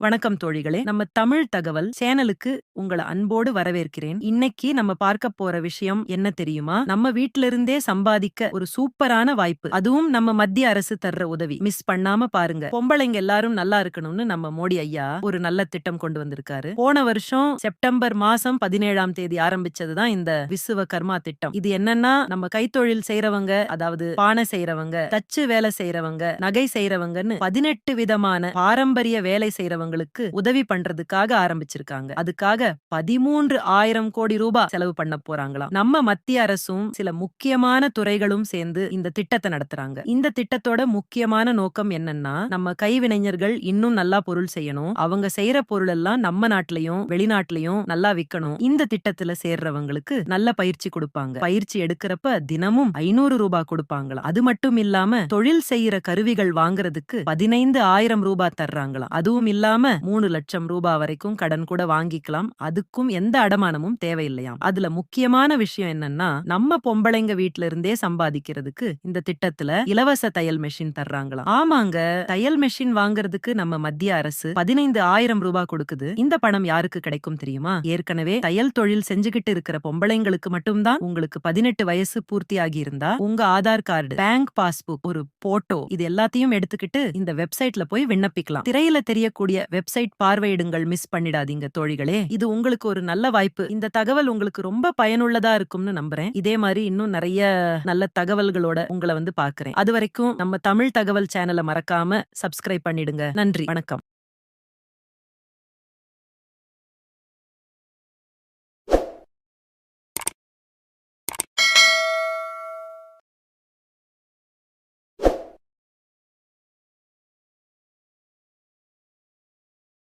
வணக்கம் தோழிகளே. நம்ம தமிழ் தகவல் சேனலுக்கு உங்களை அன்போடு வரவேற்கிறேன். இன்னைக்கு நம்ம பார்க்க போற விஷயம் என்ன தெரியுமா? நம்ம வீட்ல இருந்தே சம்பாதிக்க ஒரு சூப்பரான வாய்ப்பு. அதுவும் நம்ம மத்திய அரசு தர்ற உதவி. மிஸ் பண்ணாம பாருங்க. பொம்பளைங்க எல்லாரும் நல்லா இருக்கணும்னு நம்ம மோடி ஐயா ஒரு நல்ல திட்டம் கொண்டு வந்திருக்காரு. போன வருஷம் செப்டம்பர் மாசம் பதினேழாம் தேதி ஆரம்பிச்சதுதான் இந்த விசுவ கர்மா திட்டம். இது என்னன்னா நம்ம கைத்தொழில் செய்யறவங்க அதாவது பானை செய்யறவங்க தச்சு வேலை செய்யறவங்க நகை செய்யறவங்கன்னு பதினெட்டு விதமான பாரம்பரிய வேலை செய்யறவங்க செய்யறவங்களுக்கு உதவி பண்றதுக்காக ஆரம்பிச்சிருக்காங்க. அதுக்காக பதிமூன்று ஆயிரம் கோடி ரூபாய் செலவு பண்ண போறாங்களாம். நம்ம மத்திய அரசும் சில முக்கியமான துறைகளும் சேர்ந்து இந்த திட்டத்தை நடத்துறாங்க. இந்த திட்டத்தோட முக்கியமான நோக்கம் என்னன்னா நம்ம கைவினைஞர்கள் இன்னும் நல்லா பொருள் செய்யணும். அவங்க செய்யற பொருள் எல்லாம் நம்ம நாட்டிலையும் வெளிநாட்டிலையும் நல்லா விக்கணும். இந்த திட்டத்துல சேர்றவங்களுக்கு நல்ல பயிற்சி கொடுப்பாங்க. பயிற்சி எடுக்கிறப்ப தினமும் ஐநூறு ரூபாய் கொடுப்பாங்களாம். அது மட்டும் இல்லாம தொழில் செய்யற கருவிகள் வாங்குறதுக்கு பதினைந்து ஆயிரம் ரூபாய் தர்றாங்களாம். அதுவும் இல்லாம மூணு லட்சம் ரூபாய் வரைக்கும் கடன் கூட வாங்கிக்கலாம். அதுக்கும் எந்த அடமானமும் தேவையில்லையாம். அதுல முக்கியமான விஷயம் என்னன்னா நம்ம பொம்பளைங்க வீட்ல இருந்தே சம்பாதிக்கிறதுக்கு இந்த திட்டத்துல இலவச தையல் மெஷின் தர்றாங்களாம். ஆமாங்க தையல் மெஷின் வாங்குறதுக்கு நம்ம மத்திய அரசு பதினைந்து ஆயிரம் ரூபாய் கொடுக்குது. இந்த பணம் யாருக்கு கிடைக்கும் தெரியுமா? ஏற்கனவே தையல் தொழில் செஞ்சுகிட்டு இருக்கிற பொம்பளைங்களுக்கு மட்டும்தான் உங்களுக்கு பதினெட்டு வயசு பூர்த்தி ஆகியிருந்தா உங்க ஆதார் கார்டு பேங்க் பாஸ்புக் ஒரு போட்டோ இது எல்லாத்தையும் எடுத்துக்கிட்டு இந்த வெப்சைட்ல போய் விண்ணப்பிக்கலாம். திரையில தெரியக்கூடிய வெப்சைட் பார்வையிடுங்கள் மிஸ் பண்ணிடாதீங்க தோழிகளே. இது உங்களுக்கு ஒரு நல்ல வாய்ப்பு. இந்த தகவல் உங்களுக்கு ரொம்ப பயனுள்ளதா இருக்கும்னு நம்புறேன். இதே மாதிரி இன்னும் நிறைய நல்ல தகவல்களோட உங்களை வந்து பாக்குறேன் அது வரைக்கும் நம்ம தமிழ் தகவல் சேனலை மறக்காம சப்ஸ்கிரைப் பண்ணிடுங்க. நன்றி. வணக்கம்.